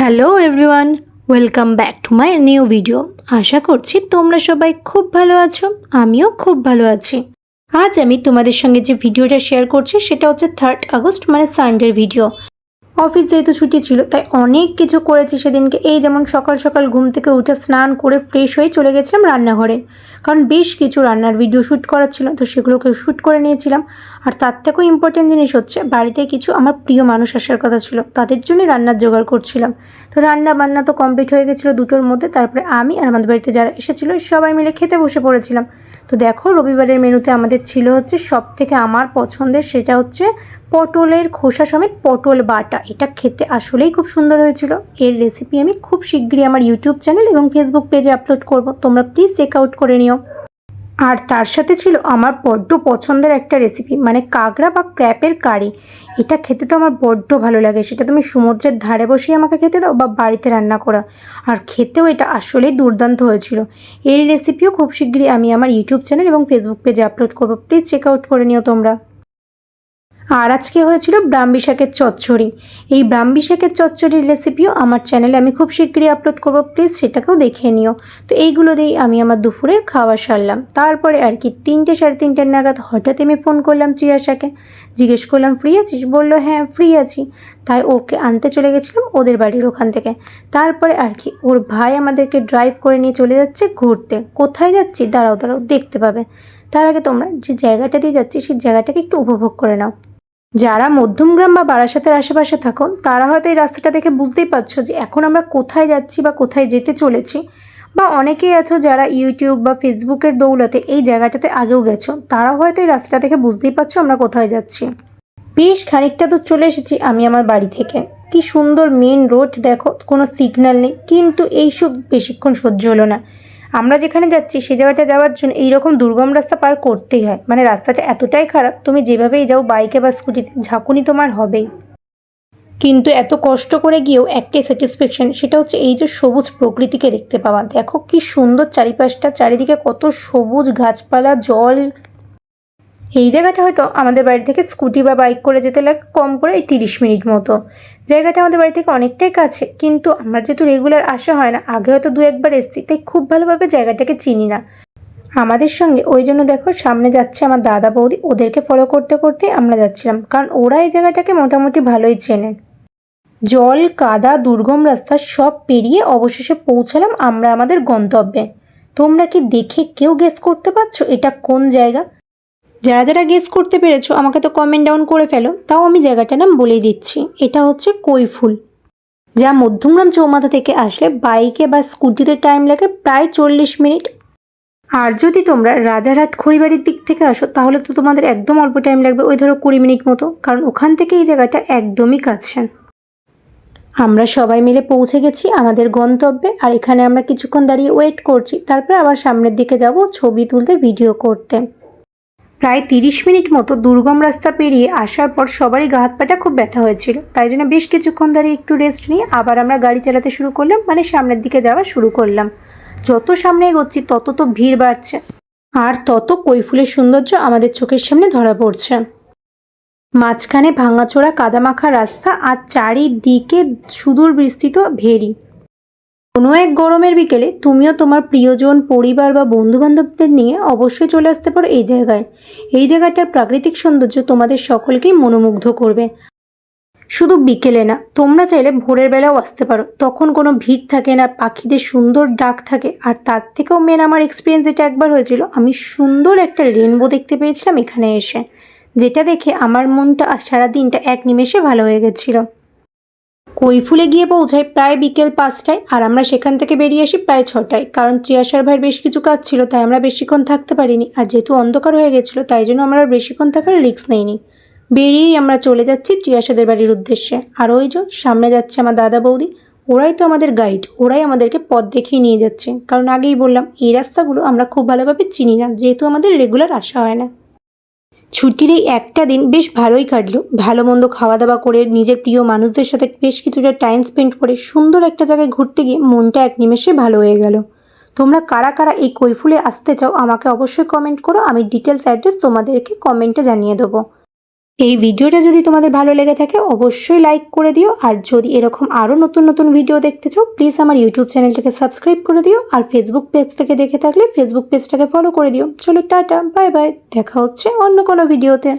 Hello everyone, welcome back to my new video. আশা করছি তোমরা সবাই খুব ভালো আছো, আমিও খুব ভালো আছি। আজ আমি তোমাদের সঙ্গে যে ভিডিওটা শেয়ার করছি, সেটা হচ্ছে থার্ড আগস্ট মানে সানডের ভিডিও অফিস যেহেতু ছুটি ছিল, তাই অনেক কিছু করেছি সেদিনকে। এই যেমন সকাল সকাল ঘুম থেকে উঠে স্নান করে ফ্রেশ হয়ে চলে গেছিলাম রান্নাঘরে। কারণ বেশ কিছু রান্নার ভিডিও শ্যুট করার ছিল, তো সেগুলোকে শ্যুট করে নিয়েছিলাম। আর তার থেকেও ইম্পর্টেন্ট জিনিস হচ্ছে, বাড়িতে কিছু আমার প্রিয় মানুষ আসার কথা ছিল, তাদের জন্য রান্নার জোগাড় করছিলাম। তো রান্না বান্না তো কমপ্লিট হয়ে গেছিল দুটোর মধ্যে, তারপরে আমি আর আমাদের বাড়িতে যারা এসেছিল, সবাই মিলে খেতে বসে পড়েছিলাম। তো দেখো রবিবারের মেনুতে আমাদের ছিল হচ্ছে সব থেকে আমার পছন্দের, সেটা হচ্ছে পটলের খোসা সমেত পটল বাটা। এটা খেতে আসলেই খুব সুন্দর হয়েছিল। এর রেসিপি আমি খুব শীঘ্রই আমার ইউটিউব চ্যানেল এবং ফেসবুক পেজে আপলোড করব। তোমরা প্লিজ চেক আউট করে নিও। আর তার সাথে ছিল আমার বড্ড পছন্দের একটা রেসিপি মানে কাঁকড়া বা ক্র্যাপের কারি। এটা খেতে তো আমার বড্ড ভালো লাগে। সেটা তুমি সমুদ্রের ধারে বসেই আমাকে খেতে দাও বা বাড়িতে রান্না করা। আর খেতেও এটা আসলেই দুর্দান্ত হয়েছিল। এই রেসিপিও খুব শীঘ্রই আমি আমার ইউটিউব চ্যানেল এবং ফেসবুক পেজে আপলোড করব। প্লিজ চেক আউট করে নিও তোমরা। আর আজকে হয়েছিল ব্রাহ্মী শাকের চচ্চড়ি। এই ব্রাহ্মী শাকের চচ্চড়ির রেসিপিও আমার চ্যানেলে আমি খুব শীঘ্রই আপলোড করব। প্লিজ সেটাকেও দেখে নিও। তো এইগুলো দিয়েই আমি আমার দুপুরের খাওয়া সারলাম। তারপরে আর কি তিনটে সাড়ে তিনটের নাগাদ হঠাৎ আমি ফোন করলাম চিয়াশাকে জিজ্ঞেস করলাম, ফ্রি আছিস? বলল হ্যাঁ ফ্রি আছি। তাই ওকে আনতে চলে গেছিলাম ওদের বাড়ির ওখান থেকে। তারপরে আর কি ওর ভাই আমাদেরকে ড্রাইভ করে নিয়ে চলে যাচ্ছে ঘুরতে। কোথায় যাচ্ছি? দাঁড়াও দাঁড়াও, দেখতে পাবে। তার আগে তোমরা যে জায়গাটা দিয়ে যাচ্ছি, সেই জায়গাটাকে একটু উপভোগ করে নাও। যারা মধ্যমগ্রাম বা বারাসাতের আশেপাশে থাকো তারা হয়তো এই রাস্তাটা দেখে বুঝতেই পারছ যে এখন আমরা কোথায় যাচ্ছি বা কোথায় যেতে চলেছি। বা অনেকেই আছো যারা ইউটিউব বা ফেসবুকের দৌলতে এই জায়গাটাতে আগেও গেছো, তারাও হয়তো এই রাস্তাটা দেখে বুঝতেই পারছ আমরা কোথায় যাচ্ছি। বেশ খানিকটা তো চলে এসেছি আমি আমার বাড়ি থেকে। কি সুন্দর মেন রোড দেখো, কোনো সিগন্যাল নেই, কিন্তু এইসব বেশিক্ষণ সহ্য হলো না। আমরা যেখানে যাচ্ছি, সে জায়গাটা যাওয়ার জন্য এইরকম দুর্গম রাস্তা পার করতেই হয়। মানে রাস্তাটা এতটাই খারাপ, তুমি যেভাবেই যাও বাইকে বা স্কুটিতে, ঝাঁকুনি তোমার হবেই। কিন্তু এত কষ্ট করে গিয়েও একটাই স্যাটিসফ্যাকশন সেটা হচ্ছে এই যে সবুজ প্রকৃতিকে দেখতে পাওয়া। দেখো কি সুন্দর চারিপাশটা, চারিদিকে কত সবুজ গাছপালা, জল এই জায়গাটা হয়তো আমাদের বাড়ি থেকে স্কুটি বা বাইক করে যেতে লাগে কম করে এই তিরিশ মিনিট মতো। জায়গাটা আমাদের বাড়ি থেকে অনেকটাই কাছে, কিন্তু আমার যেহেতু রেগুলার আসা হয় না, আগে হয়তো দু একবার এসছি, তাই খুব ভালোভাবে জায়গাটাকে চিনি না। আমাদের সঙ্গে ওই জন্য দেখো সামনে যাচ্ছে আমার দাদা বৌদি, ওদেরকে ফলো করতে করতে আমরা যাচ্ছিলাম, কারণ ওরা এই জায়গাটাকে মোটামুটি ভালোই চেনে। জল, কাদা, দুর্গম রাস্তা সব পেরিয়ে অবশেষে পৌঁছালাম আমরা আমাদের গন্তব্যে। তোমরা কি দেখে কেউ গেস করতে পারছ এটা কোন জায়গা? যারা যারা গেস করতে পেরেছ, আমাকে তো কমেন্ট ডাউন করে ফেলো। তাও আমি জায়গাটার নাম বলেই দিচ্ছি। এটা হচ্ছে কৈফুল, যা মধ্যমগ্রাম চৌমাথা থেকে আসলে বাইকে বা স্কুটিতে টাইম লাগে প্রায় চল্লিশ মিনিট। আর যদি তোমরা রাজারহাট খড়িবাড়ির দিক থেকে আসো, তাহলে তো তোমাদের একদম অল্প টাইম লাগবে ওই ধরো কুড়ি মিনিট মতো, কারণ ওখান থেকে এই জায়গাটা একদমই কাছে। আমরা সবাই মিলে পৌঁছে গেছি আমাদের গন্তব্যে, আর এখানে আমরা কিছুক্ষণ দাঁড়িয়ে ওয়েট করছি, তারপরে আবার সামনের দিকে যাব ছবি তুলতে ভিডিও করতে। প্রায় তিরিশ মিনিট মতো দুর্গম রাস্তা পেরিয়ে আসার পর সবারই গা হাত পাটা খুব ব্যথা হয়েছিল। তাই জন্য বেশ কিছুক্ষণ দাঁড়িয়ে একটু রেস্ট নিয়ে আবার আমরা গাড়ি চালাতে শুরু করলাম মানে সামনের দিকে যাওয়া শুরু করলাম। যত সামনে এগোচ্ছি, তত তো ভিড় বাড়ছে। আর তত কৈফুলের সৌন্দর্য আমাদের চোখের সামনে ধরা পড়ছে। মাঝখানে ভাঙাচোরা কাদামাখা রাস্তা আর চারিদিকে সুদূর বিস্তৃত ভেরি। কোনো এক গরমের বিকেলে তুমিও তোমার প্রিয়জন, পরিবার বা বন্ধুবান্ধবদের নিয়ে অবশ্যই চলে আসতে পারো এই জায়গায়। এই জায়গাটার প্রাকৃতিক সৌন্দর্য তোমাদের সকলকেই মনোমুগ্ধ করবে। শুধু বিকেলে না, তোমরা চাইলে ভোরের বেলাও আসতে পারো। তখন কোনো ভিড় থাকে না, পাখিদের সুন্দর ডাক থাকে। আর তার থেকেও মেন আমার এক্সপিরিয়েন্স যেটা একবার হয়েছিল, আমি সুন্দর একটা রেনবো দেখতে পেয়েছিলাম এখানে এসে, যেটা দেখে আমার মনটা আর সারা দিনটা এক নিমেষে ভালো হয়ে গেছিল। কৈফুলে গিয়ে পৌঁছাই প্রায় বিকেল পাঁচটায়, আর আমরা সেখান থেকে বেরিয়ে আসি প্রায় ছটায়। কারণ চিয়াশার ভাইয়ের বেশ কিছু কাজ ছিল, তাই আমরা বেশিক্ষণ থাকতে পারিনি। আর যেহেতু অন্ধকার হয়ে গেছিল, তাই জন্য আমরা বেশিক্ষণ থাকার রিস্ক নেইনি। বেরিয়েই আমরা চলে যাচ্ছি ত্রিয়াসাদের বাড়ির উদ্দেশ্যে। আর ওই যে সামনে যাচ্ছে আমার দাদা বৌদি, ওরাই তো আমাদের গাইড ওরাই আমাদেরকে পথ দেখিয়ে নিয়ে যাচ্ছে। কারণ আগেই বললাম, এই রাস্তাগুলো আমরা খুব ভালোভাবে চিনি না, যেহেতু আমাদের রেগুলার আসা হয় না। ছুটির এই একটা দিন বেশ ভালোই কাটলো। ভালো মন্দ খাওয়া দাওয়া করে নিজের প্রিয় মানুষদের সাথে বেশ কিছুটা টাইম স্পেন্ড করে সুন্দর একটা জায়গায় ঘুরতে গিয়ে মনটা এক নিমেষে ভালো হয়ে গেল। তোমরা কারা কারা এই কৈফুলে আসতে চাও আমাকে অবশ্যই কমেন্ট করো। আমি ডিটেলস অ্যাড্রেস তোমাদেরকে কমেন্টে জানিয়ে দেবো। এই ভিডিওটা যদি তোমাদের ভালো লেগে থাকে, অবশ্যই লাইক করে দিও। আর যদি এরকম আরও নতুন নতুন ভিডিও দেখতে চাও প্লিজ আমার ইউটিউব চ্যানেলটাকে সাবস্ক্রাইব করে দিও। আর ফেসবুক পেজ থেকে দেখে থাকলে ফেসবুক পেজটাকে ফলো করে দিও। চলো টাটা বাই বাই দেখা হচ্ছে অন্য কোনো ভিডিওতে